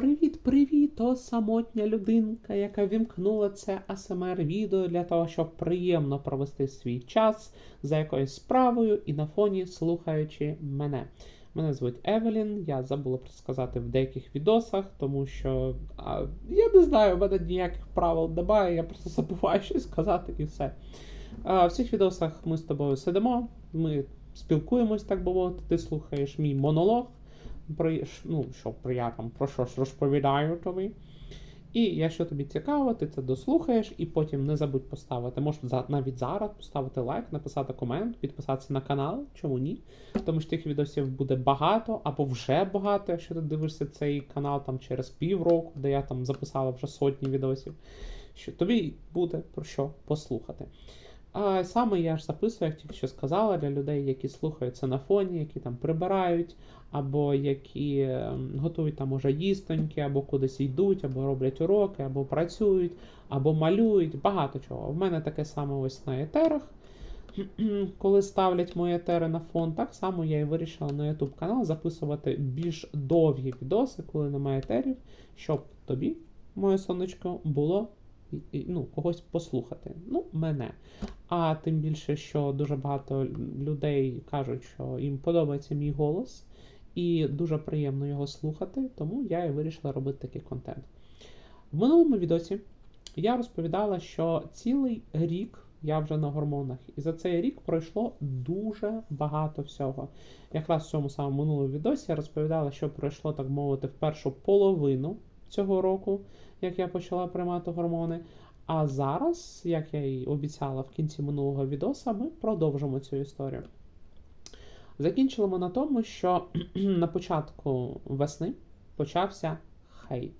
Привіт-привіт, о самотня людинка, яка вімкнула це асмр відео для того, щоб приємно провести свій час за якоюсь справою і на фоні слухаючи мене. Мене звуть Евелін, я забула про сказати в деяких відосах, тому що а, я не знаю, в мене ніяких правил немає, я просто забуваю щось сказати і все. А, в цих відосах ми з тобою сидимо, ми спілкуємось, так би мовити, ти слухаєш мій монолог про, ну, що я там про щось розповідаю тобі. І якщо тобі цікаво, ти це дослухаєш і потім не забудь поставити. Можеш навіть зараз поставити лайк, написати комент, підписатися на канал, чому ні? Тому що тих відосів буде багато або вже багато, якщо ти дивишся цей канал там через півроку, де я там записала вже сотні відосів. Що тобі буде про що послухати. А саме я ж записую, як тільки що сказала, для людей, які слухають це на фоні, які там прибирають, або які ем, готують там уже їстоньки, або кудись йдуть, або роблять уроки, або працюють, або малюють. Багато чого. В мене таке саме ось на етерах. Коли ставлять мої етери на фон, так само я і вирішила на YouTube канал записувати більш довгі відоси, коли немає етерів, щоб тобі, моє сонечко, було ну, когось послухати. Ну, мене. А тим більше, що дуже багато людей кажуть, що їм подобається мій голос, і дуже приємно його слухати, тому я і вирішила робити такий контент. В минулому відосі я розповідала, що цілий рік я вже на гормонах, і за цей рік пройшло дуже багато всього. Якраз в цьому самому минулому відосі я розповідала, що пройшло, так мовити, в першу половину цього року, як я почала приймати гормони. А зараз, як я і обіцяла в кінці минулого відоса, ми продовжимо цю історію. Закінчили ми на тому, що на початку весни почався хейт.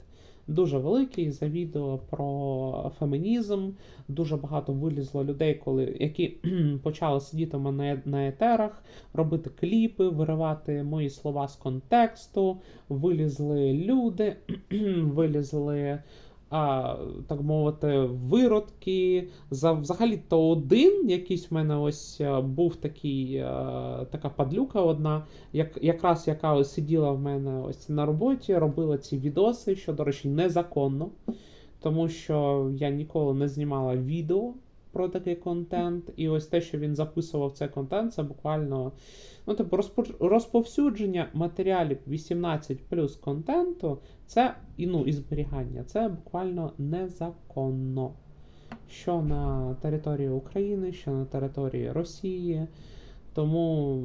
Дуже великий за відео про фемінізм. Дуже багато вилізло людей, коли, які почали сидіти мене на етерах, робити кліпи, виривати мої слова з контексту. Вилізли люди, вилізли а, так мовити, виродки. Взагалі то один якийсь в мене ось е, був такий, е, така падлюка одна, як, якраз яка ось сиділа в мене ось на роботі, робила ці відоси, що, до речі, незаконно, тому що я ніколи не знімала відео про такий контент. І ось те, що він записував цей контент, це буквально ну, типу, розповсюдження матеріалів 18 плюс контенту, це і, ну, і зберігання, це буквально незаконно. Що на території України, що на території Росії. Тому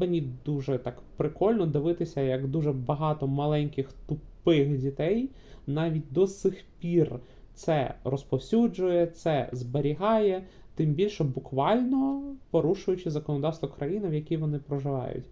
мені дуже так прикольно дивитися, як дуже багато маленьких тупих дітей навіть до сих пір це розповсюджує, це зберігає, тим більше буквально порушуючи законодавство країни, в якій вони проживають.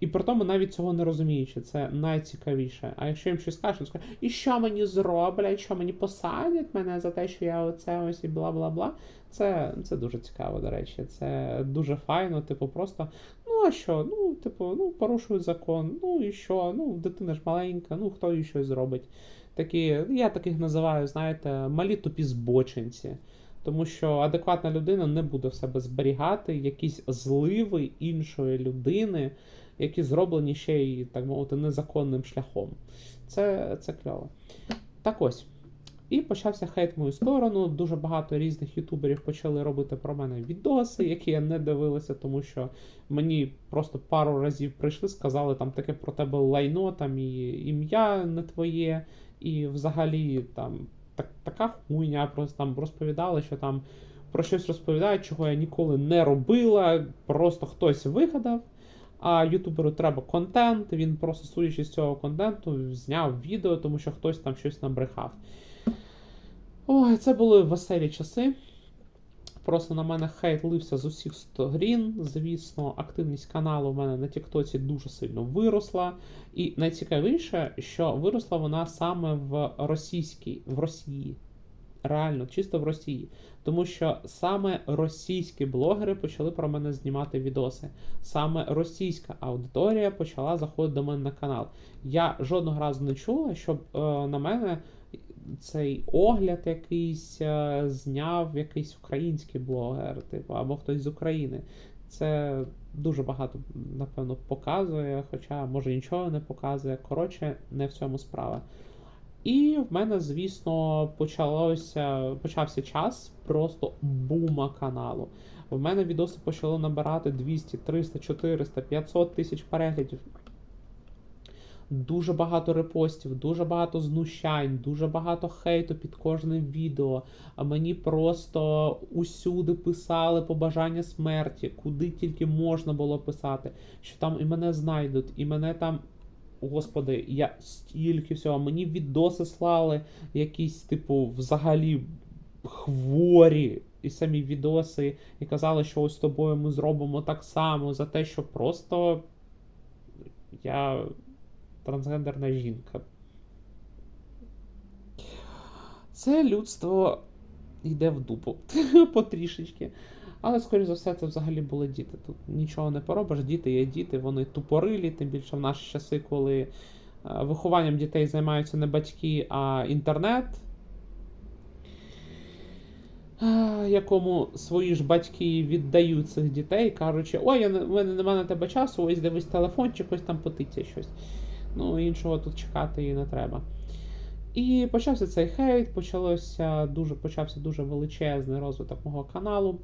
І при тому навіть цього не розуміючи, це найцікавіше. А якщо їм щось скажуть, то скажуть, і що мені зроблять, що мені посадять мене за те, що я оце ось і бла бла бла. Це, це дуже цікаво, до речі. Це дуже файно, типу, просто. Ну а що? Ну, типу, ну порушують закон, ну і що? Ну, дитина ж маленька, ну хто їй щось зробить. Такі, я таких називаю, знаєте, малі тупі збочинці. Тому що адекватна людина не буде в себе зберігати якісь зливи іншої людини, які зроблені ще й, так мовити, незаконним шляхом. Це, це кльово. Так ось. І почався хейт в мою сторону. Дуже багато різних ютуберів почали робити про мене відоси, які я не дивилася, тому що мені просто пару разів прийшли, сказали там таке про тебе лайно, там і ім'я не твоє, і взагалі там так, така хуйня, просто там розповідали, що там про щось розповідають, чого я ніколи не робила, просто хтось вигадав. А ютуберу треба контент, він просто судячи з цього контенту, зняв відео, тому що хтось там щось набрехав. Ой, це були веселі часи. Просто на мене хейт лився з усіх сторін. Звісно, активність каналу в мене на Тіктоці дуже сильно виросла. І найцікавіше, що виросла вона саме в російській, в Росії. Реально, чисто в Росії. Тому що саме російські блогери почали про мене знімати відоси. Саме російська аудиторія почала заходити до мене на канал. Я жодного разу не чула, щоб е, на мене цей огляд якийсь е, зняв якийсь український блогер, типу, або хтось з України. Це дуже багато, напевно, показує, хоча може нічого не показує. Коротше, не в цьому справа. І в мене, звісно, почалося, почався час просто бума каналу. В мене відоси почали набирати 200, 300, 400, 500 тисяч переглядів. Дуже багато репостів, дуже багато знущань, дуже багато хейту під кожним відео. А мені просто усюди писали побажання смерті, куди тільки можна було писати, що там і мене знайдуть, і мене там. Господи, я стільки всього. Мені відоси слали якісь, типу, взагалі хворі. І самі відоси, і казали, що ось з тобою ми зробимо так само за те, що просто я трансгендерна жінка. Це людство йде в дупу потрішечки. Але, скоріш за все, це взагалі були діти. Тут нічого не поробиш, діти є діти, вони тупорилі, тим більше в наші часи, коли е, вихованням дітей займаються не батьки, а інтернет, е, якому свої ж батьки віддають цих дітей, кажучи, ой, я в мене немає на тебе часу, ось дивись телефончик, ось там потиться щось. Ну, іншого тут чекати і не треба. І почався цей хейт, почалося дуже, почався дуже величезний розвиток мого каналу.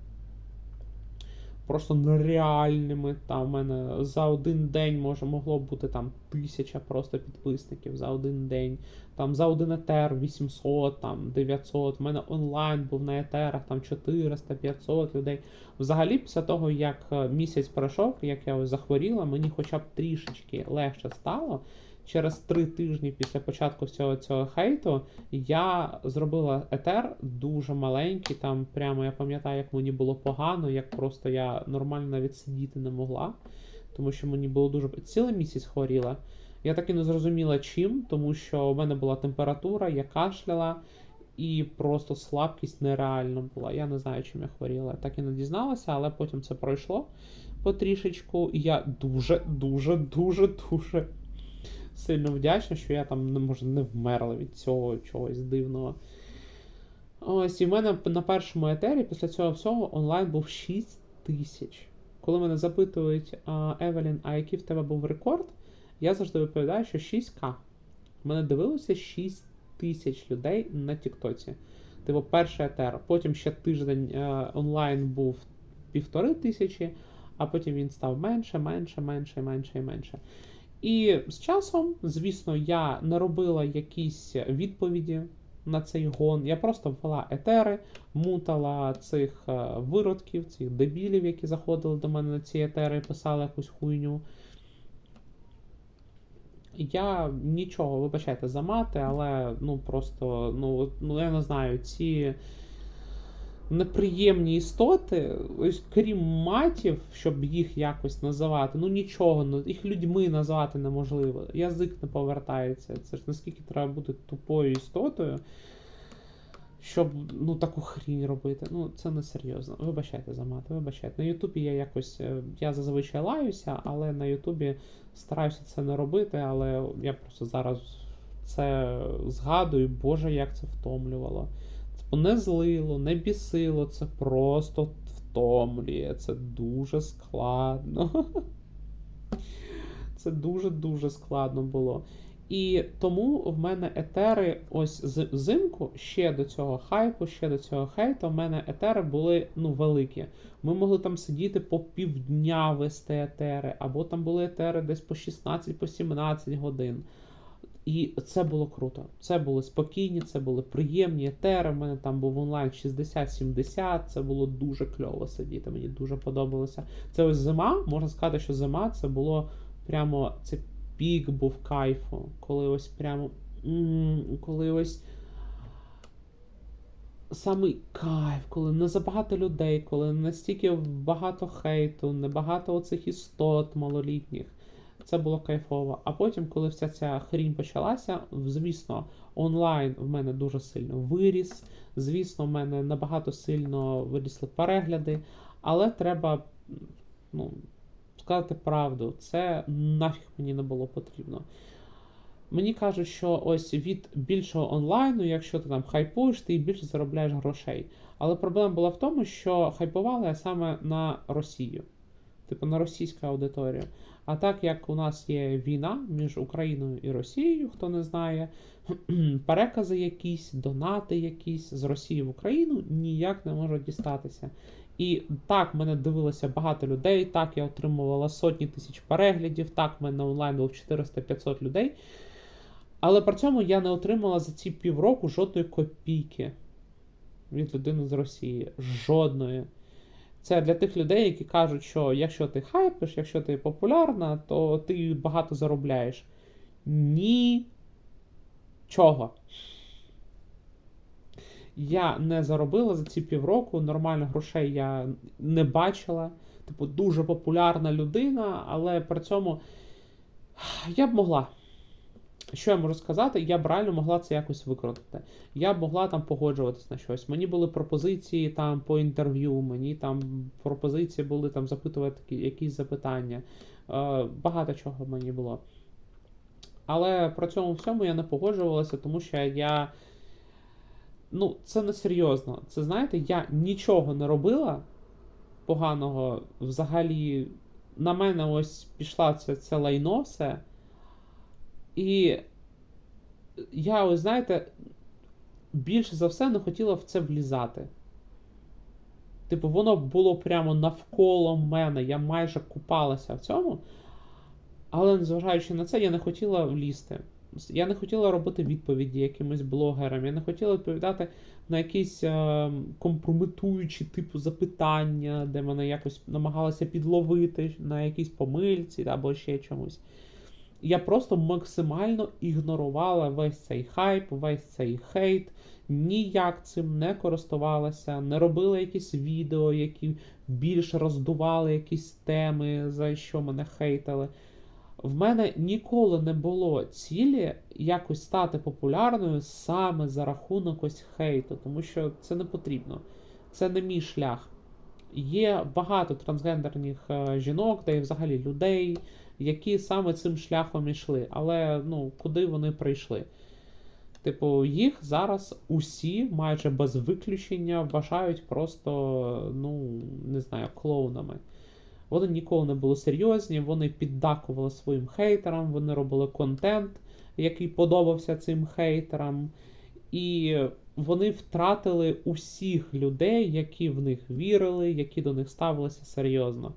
Просто нереальними. Там в мене за один день може могло бути там тисяча просто підписників за один день. Там за один етер 800, там 900. У мене онлайн був на етерах там 400-500 людей. Взагалі, після того, як е, місяць пройшов, як я захворіла, мені хоча б трішечки легше стало через три тижні після початку всього цього хейту я зробила етер дуже маленький. Там прямо я пам'ятаю, як мені було погано, як просто я нормально навіть сидіти не могла, тому що мені було дуже цілий місяць хворіла. Я так і не зрозуміла чим, тому що в мене була температура, я кашляла. І просто слабкість нереальна була. Я не знаю, чим я хворіла. Так і не дізналася, але потім це пройшло потрішечку. І я дуже, дуже, дуже, дуже сильно вдячна, що я там не може не вмерла від цього чогось дивного. Ось, і в мене на першому етері після цього всього онлайн був 6 тисяч. Коли мене запитують, Евелін, а який в тебе був рекорд, я завжди відповідаю, що 6К. Мене дивилося 6 тисяч людей на Тіктоці. Типу, перший етер. Потім ще тиждень е, онлайн був півтори тисячі, а потім він став менше, менше, менше, менше і менше. І з часом, звісно, я не робила якісь відповіді на цей гон. Я просто ввела етери, мутала цих е, виродків, цих дебілів, які заходили до мене на ці етери і писали якусь хуйню. Я нічого, вибачайте, за мати, але ну просто, ну, ну я не знаю, ці неприємні істоти, ось крім матів, щоб їх якось називати, ну нічого, ну їх людьми назвати неможливо. Язик не повертається. Це ж наскільки треба бути тупою істотою, щоб ну таку хрінь робити. Ну, це не серйозно. Вибачайте за мати, вибачайте. На Ютубі я якось. е, Я зазвичай лаюся, але на Ютубі стараюся це не робити, але я просто зараз це згадую, Боже, як це втомлювало не злило, не бісило, це просто втомлює. Це дуже складно. Це дуже-дуже складно було. І тому в мене етери ось взимку ще до цього хайпу, ще до цього хейту, в мене етери були ну, великі. Ми могли там сидіти по півдня вести етери, або там були етери десь по 16-17 по годин. І це було круто. Це були спокійні, це були приємні етери. У мене там був онлайн 60-70. Це було дуже кльово сидіти. Мені дуже подобалося. Це ось зима. Можна сказати, що зима це було прямо це пік був кайфу. Коли ось прямо. Коли ось. Самий кайф, коли не забагато людей, коли настільки багато хейту, не багато оцих істот малолітніх. Це було кайфово. А потім, коли вся ця хрінь почалася, звісно, онлайн в мене дуже сильно виріс. Звісно, в мене набагато сильно вирісли перегляди, але треба ну, сказати правду, це нафіг мені не було потрібно. Мені кажуть, що ось від більшого онлайну, якщо ти там хайпуєш, ти більше заробляєш грошей. Але проблема була в тому, що хайпувала я саме на Росію. Типу на російську аудиторію. А так як у нас є війна між Україною і Росією, хто не знає, перекази якісь, донати якісь з Росії в Україну ніяк не можуть дістатися. І так мене дивилося багато людей, так я отримувала сотні тисяч переглядів, так мене онлайн був 400-500 людей. Але при цьому я не отримала за ці півроку жодної копійки від людини з Росії. Жодної. Це для тих людей, які кажуть, що якщо ти хайпиш, якщо ти популярна, то ти багато заробляєш. Нічого. Я не заробила за ці півроку, нормально грошей я не бачила. Типу, дуже популярна людина, але при цьому я б могла. Що я можу сказати? Я б реально могла це якось викрутити. Я б могла там погоджуватись на щось. Мені були пропозиції там по інтерв'ю, мені там пропозиції були там запитувати якісь запитання. Е, багато чого мені було. Але при цьому всьому я не погоджувалася, тому що я. Ну, це не серйозно. Це знаєте, я нічого не робила поганого. Взагалі, на мене ось пішла це, це лайно все. І я, ось знаєте, більше за все не хотіла в це влізати. Типу, воно було прямо навколо мене, я майже купалася в цьому. Але незважаючи на це, я не хотіла влізти. Я не хотіла робити відповіді якимось блогерам, я не хотіла відповідати на якісь е, компрометуючі типу запитання, де мене якось намагалися підловити на якійсь помильці або ще чомусь. Я просто максимально ігнорувала весь цей хайп, весь цей хейт, ніяк цим не користувалася, не робила якісь відео, які більш роздували якісь теми, за що мене хейтили. В мене ніколи не було цілі якось стати популярною саме за рахунок ось хейту, тому що це не потрібно. Це не мій шлях. Є багато трансгендерних е, жінок, та й взагалі людей, які саме цим шляхом йшли. Але ну, куди вони прийшли? Типу, їх зараз усі, майже без виключення, вважають просто, ну, не знаю, клоунами. Вони ніколи не були серйозні, вони піддакували своїм хейтерам, вони робили контент, який подобався цим хейтерам. І вони втратили усіх людей, які в них вірили, які до них ставилися серйозно.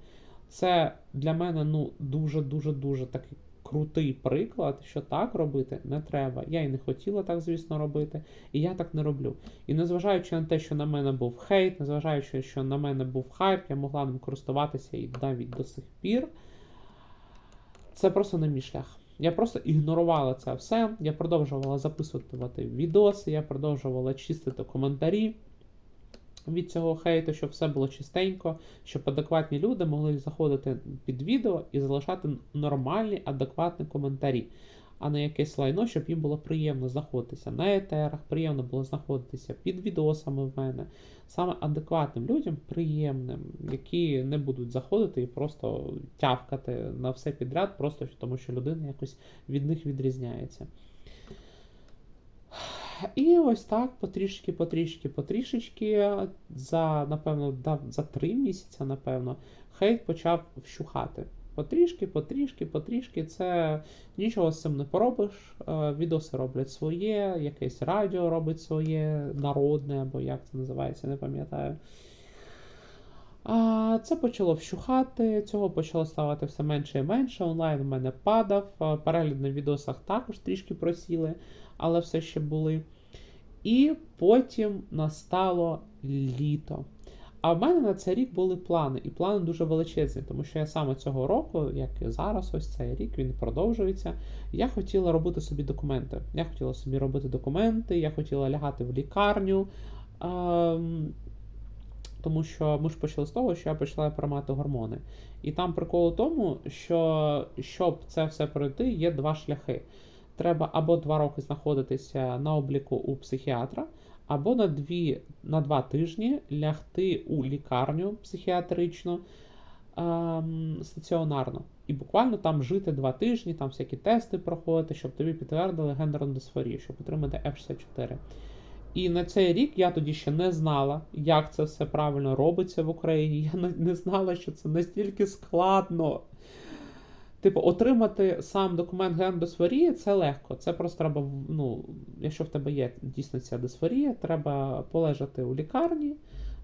Це для мене ну дуже-дуже дуже такий крутий приклад, що так робити не треба. Я і не хотіла так, звісно, робити, і я так не роблю. І незважаючи на те, що на мене був хейт, незважаючи, що на мене був хайп, я могла ним користуватися і навіть до сих пір. Це просто не мій шлях. Я просто ігнорувала це все. Я продовжувала записувати відоси, я продовжувала чистити коментарі від цього хейту, щоб все було чистенько, щоб адекватні люди могли заходити під відео і залишати нормальні, адекватні коментарі, а не якесь лайно, щоб їм було приємно знаходитися на етерах, приємно було знаходитися під відосами в мене. Саме адекватним людям приємним, які не будуть заходити і просто тявкати на все підряд, просто тому що людина якось від них відрізняється. І ось так, потрішки, потрішки, потрішечки, за, напевно, за три місяці, напевно, хейт почав вщухати. Потрішки, потрішки, потрішки, це нічого з цим не поробиш. Е, Відоси роблять своє, якесь радіо робить своє, народне, або як це називається, не пам'ятаю. А Це почало вщухати, цього почало ставати все менше і менше. Онлайн в мене падав, е, перегляд на відосах також трішки просіли, але все ще були. І потім настало літо. А в мене на цей рік були плани, і плани дуже величезні, тому що я саме цього року, як і зараз, ось цей рік він продовжується. Я хотіла робити собі документи. Я хотіла собі робити документи, я хотіла лягати в лікарню. Ем, тому що ми ж почали з того, що я почала приймати гормони. І там прикол у тому, що щоб це все пройти, є два шляхи. Треба або два роки знаходитися на обліку у психіатра, або на дві, на два тижні лягти у лікарню психіатричну ем, стаціонарно. І буквально там жити два тижні, там всякі тести проходити, щоб тобі підтвердили гендерну дисфорію, щоб отримати F64. І на цей рік я тоді ще не знала, як це все правильно робиться в Україні. Я не знала, що це настільки складно. Типу, отримати сам документ гендосферії це легко. Це просто треба, ну, якщо в тебе є дійсно ця дисфорія, треба полежати у лікарні,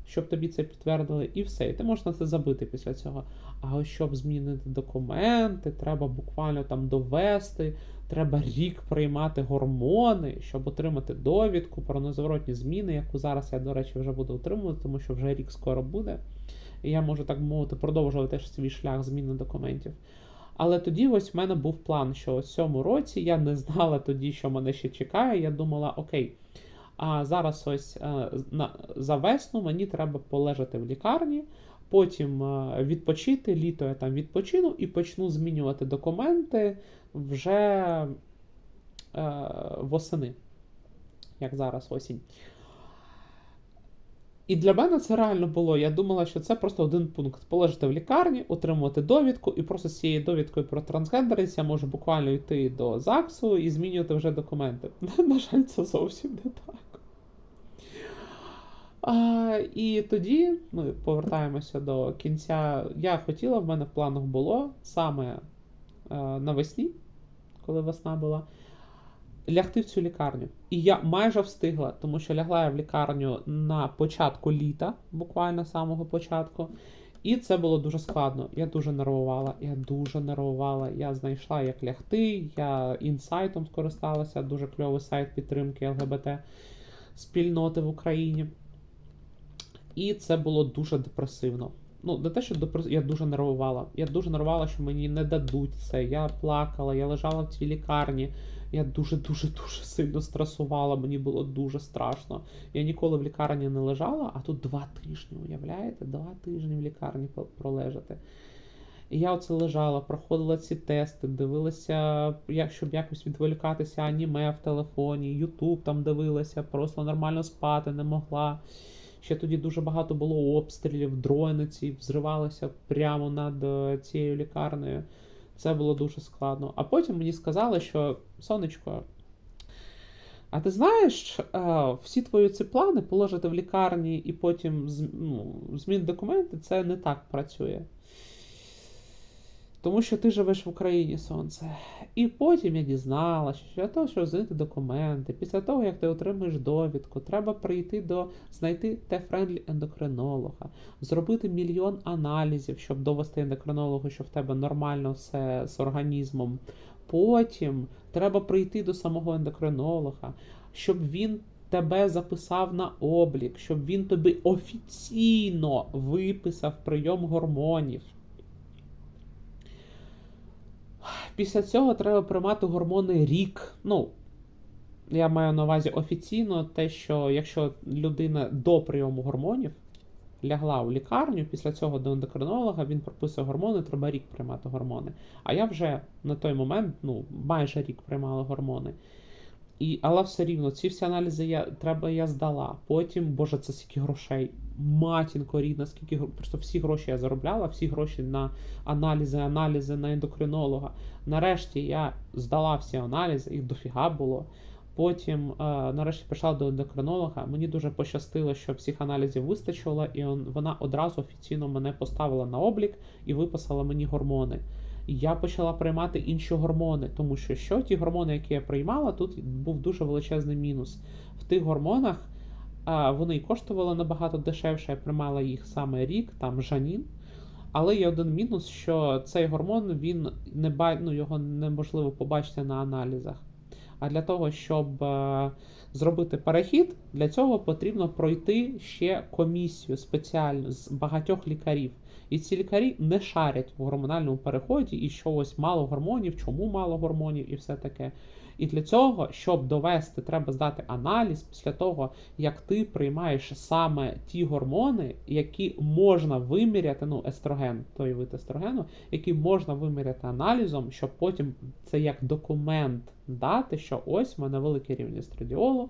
щоб тобі це підтвердили, і все. І ти можеш на це забити після цього. А ось щоб змінити документи, треба буквально там довести, треба рік приймати гормони, щоб отримати довідку про незворотні зміни, яку зараз я, до речі, вже буду отримувати, тому що вже рік скоро буде. І я можу так мовити продовжувати свій шлях зміни документів. Але тоді ось в мене був план, що ось цьому році я не знала тоді, що мене ще чекає. Я думала, окей, а зараз ось е, за весну мені треба полежати в лікарні, потім е, відпочити, літо я там відпочину і почну змінювати документи вже е, восени, як зараз осінь. І для мене це реально було. Я думала, що це просто один пункт: полежати в лікарні, отримувати довідку, і просто з цією довідкою про трансгендерність я можу буквально йти до ЗАГСу і змінювати вже документи. На жаль, це зовсім не так. А, І тоді ми повертаємося до кінця. Я хотіла, в мене в планах було саме а, навесні, коли весна була лягти в цю лікарню. І я майже встигла, тому що лягла я в лікарню на початку літа, буквально самого початку. І це було дуже складно. Я дуже нервувала. Я дуже нервувала. Я знайшла, як лягти. Я інсайтом скористалася, дуже кльовий сайт підтримки ЛГБТ спільноти в Україні. І це було дуже депресивно. Ну, не те, що депрес... я дуже нервувала. Я дуже нервувала, що мені не дадуть це. Я плакала, я лежала в цій лікарні. Я дуже-дуже дуже сильно стресувала, мені було дуже страшно. Я ніколи в лікарні не лежала, а тут два тижні, уявляєте? Два тижні в лікарні пролежати. І я оце лежала, проходила ці тести, дивилася, як, щоб якось відволікатися аніме в телефоні, Ютуб там дивилася, просто нормально спати не могла. Ще тоді дуже багато було обстрілів, дрони ці взривалися прямо над е, цією лікарнею. Це було дуже складно. А потім мені сказали, що сонечко. А ти знаєш, всі твої ці плани положити в лікарні і потім ну, змін документи, це не так працює. Тому що ти живеш в Україні сонце. І потім я дізналася, що для того, щоб змінити документи, після того, як ти отримаєш довідку, треба прийти до знайти те-френдлі ендокринолога, зробити мільйон аналізів, щоб довести ендокринологу, що в тебе нормально все з організмом. Потім треба прийти до самого ендокринолога, щоб він. Тебе записав на облік, щоб він тобі офіційно виписав прийом гормонів. Після цього треба приймати гормони рік. Ну, я маю на увазі офіційно те, що якщо людина до прийому гормонів лягла у лікарню, після цього до ендокринолога він прописує гормони, треба рік приймати гормони. А я вже на той момент ну, майже рік приймала гормони. І, Але все рівно ці всі аналізи я треба я здала. Потім, боже, це скільки грошей. Матінко рідна, скільки просто всі гроші я заробляла, всі гроші на аналізи, аналізи на ендокринолога. Нарешті я здала всі аналізи, їх дофіга було. Потім, е, нарешті, прийшла до ендокринолога. Мені дуже пощастило, що всіх аналізів вистачило, і он, вона одразу офіційно мене поставила на облік і виписала мені гормони я почала приймати інші гормони, тому що що ті гормони, які я приймала, тут був дуже величезний мінус. В тих гормонах а, вони коштували набагато дешевше, я приймала їх саме рік, там жанін. Але є один мінус, що цей гормон він не ну, його неможливо побачити на аналізах. А для того, щоб е, зробити перехід, для цього потрібно пройти ще комісію спеціальну з багатьох лікарів. І ці лікарі не шарять в гормональному переході і що ось мало гормонів, чому мало гормонів і все таке. І для цього, щоб довести, треба здати аналіз після того, як ти приймаєш саме ті гормони, які можна виміряти, ну, естроген, той вид естрогену, які можна виміряти аналізом, щоб потім це як документ дати, що ось в мене великий рівень естрадіолу,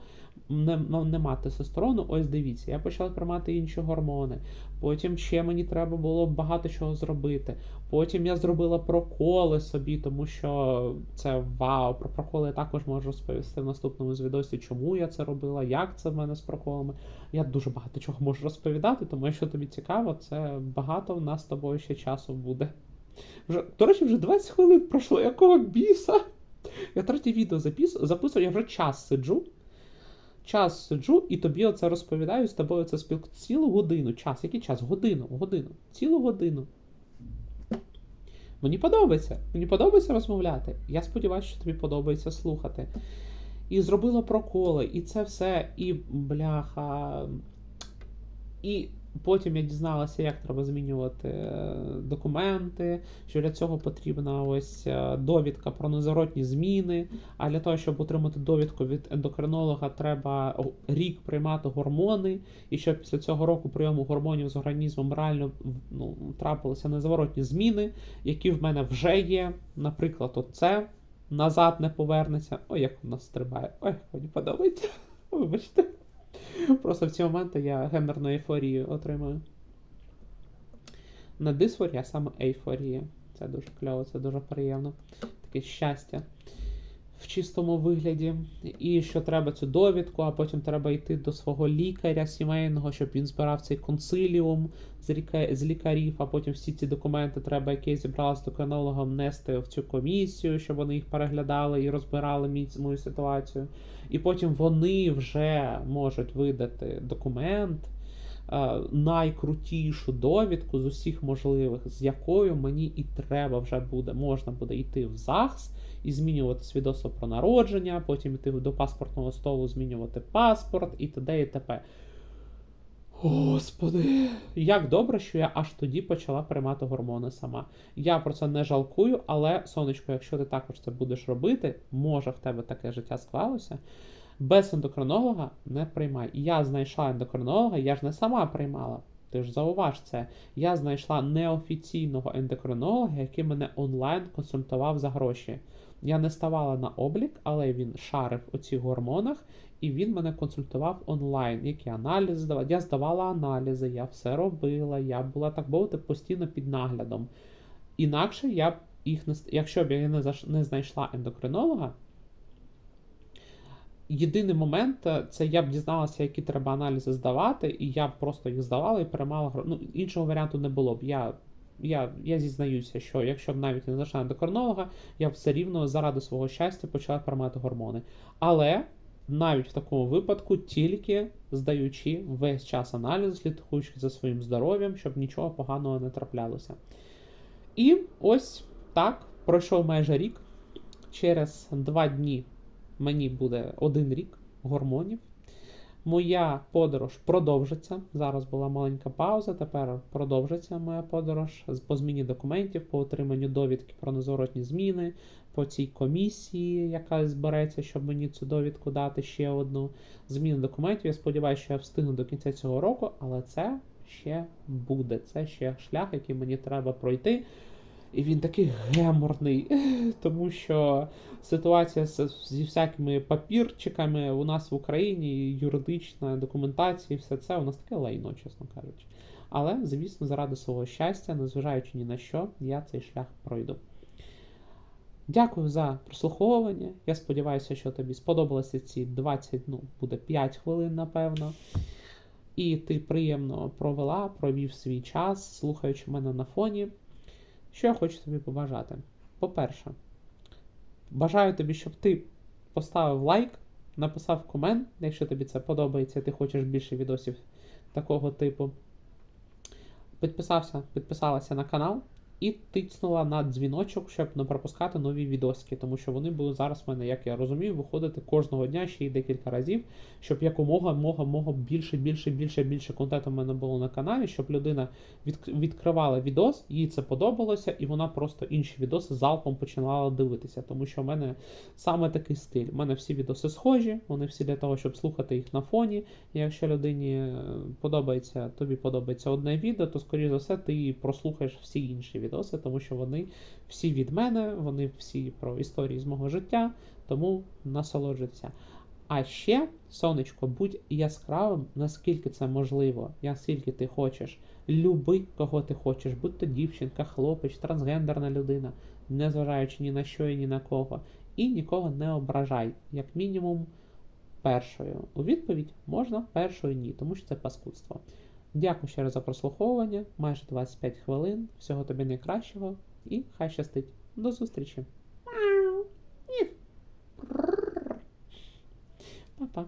не, ну, нема тестостерону, ось дивіться, я почала приймати інші гормони. Потім ще мені треба було багато чого зробити. Потім я зробила проколи собі, тому що це вау. Про проколи я також можу розповісти в наступному з відосі, чому я це робила, як це в мене з проколами. Я дуже багато чого можу розповідати, тому якщо тобі цікаво, це багато в нас з тобою ще часу буде. Вже, До речі, вже 20 хвилин пройшло, якого біса? Я третє відео запис... записую, я вже час сиджу. Час сиджу і тобі оце розповідаю, з тобою це спілку цілу годину. Час, який час? Годину, годину, цілу годину. Мені подобається. Мені подобається розмовляти. Я сподіваюся, що тобі подобається слухати. І зробила проколи, і це все, і бляха. І потім я дізналася, як треба змінювати е, документи, що для цього потрібна ось е, довідка про незворотні зміни. А для того, щоб отримати довідку від ендокринолога, треба рік приймати гормони. І щоб після цього року прийому гормонів з організмом реально ну, трапилися незворотні зміни, які в мене вже є. Наприклад, оце назад не повернеться. Ой, як воно стрибає. Ой, мені подобається. Вибачте. Просто в ці моменти я гендерну ейфорію отримую. Не дисфорія, а саме ейфорія. Це дуже кльово, це дуже приємно. Таке щастя в чистому вигляді. І що треба цю довідку, а потім треба йти до свого лікаря сімейного, щоб він збирав цей консиліум з, ліка... з лікарів, а потім всі ці документи треба, які я зібрала з докринологом, нести в цю комісію, щоб вони їх переглядали і розбирали мій, мою ситуацію. І потім вони вже можуть видати документ. Е, Найкрутішу довідку з усіх можливих, з якою мені і треба вже буде, можна буде йти в ЗАГС і змінювати свідоцтво про народження, потім йти до паспортного столу, змінювати паспорт і т.д. і т.п. Господи, як добре, що я аж тоді почала приймати гормони сама. Я про це не жалкую, але, сонечко, якщо ти також це будеш робити, може в тебе таке життя склалося. Без ендокринолога не приймай. Я знайшла ендокринолога, я ж не сама приймала. Ти ж зауваж це. Я знайшла неофіційного ендокринолога, який мене онлайн консультував за гроші. Я не ставала на облік, але він шарив у цих гормонах, і він мене консультував онлайн, які аналізи здавати. Я здавала аналізи, я все робила, я була так мовити постійно під наглядом. Інакше я б їх не якщо б я не знайшла ендокринолога. Єдиний момент е, це я б дізналася, які треба аналізи здавати, і я б просто їх здавала і приймала гро- Ну, іншого варіанту не було б. Я, я, я зізнаюся, що якщо б навіть не знайшла ендокринолога, я все рівно заради свого щастя почала приймати гормони. Але навіть в такому випадку, тільки здаючи весь час аналіз, слідкуючи за своїм здоров'ям, щоб нічого поганого не траплялося. І ось так пройшов майже рік. Через два дні мені буде один рік гормонів. Моя подорож продовжиться. Зараз була маленька пауза, тепер продовжиться моя подорож по зміні документів, по отриманню довідки про незворотні зміни, по цій комісії, яка збереться, щоб мені цю довідку дати ще одну. Зміни документів. Я сподіваюся, що я встигну до кінця цього року, але це ще буде. Це ще шлях, який мені треба пройти. І він такий геморний, тому що ситуація зі всякими папірчиками у нас в Україні, юридична документація, і все це у нас таке лайно, чесно кажучи. Але, звісно, заради свого щастя, незважаючи ні на що, я цей шлях пройду. Дякую за прослуховування. Я сподіваюся, що тобі сподобалося ці 20, ну, буде 5 хвилин, напевно. І ти приємно провела, провів свій час, слухаючи мене на фоні. Що я хочу тобі побажати? По-перше, бажаю тобі, щоб ти поставив лайк, написав комент, якщо тобі це подобається, ти хочеш більше відосів такого типу. Підписався, підписалася на канал і тицнула на дзвіночок, щоб не пропускати нові відосики, тому що вони будуть зараз в мене, як я розумію, виходити кожного дня ще й декілька разів, щоб якомога мога, мога більше, більше, більше, більше контенту в мене було на каналі, щоб людина від, відкривала відос, їй це подобалося, і вона просто інші відоси залпом починала дивитися, тому що в мене саме такий стиль. У мене всі відоси схожі, вони всі для того, щоб слухати їх на фоні. І якщо людині е, подобається, тобі подобається одне відео, то скоріш за все ти прослухаєш всі інші відоси, тому що вони всі від мене, вони всі про історії з мого життя, тому насолоджуйтеся. А ще, сонечко, будь яскравим, наскільки це можливо, наскільки ти хочеш. Люби, кого ти хочеш, будь то дівчинка, хлопець, трансгендерна людина, незважаючи ні на що і ні на кого. І нікого не ображай, як мінімум, першою. У відповідь можна, першою ні, тому що це паскудство. Дякую ще раз за прослуховування, майже 25 хвилин. Всього тобі найкращого і хай щастить. До зустрічі. Па-па.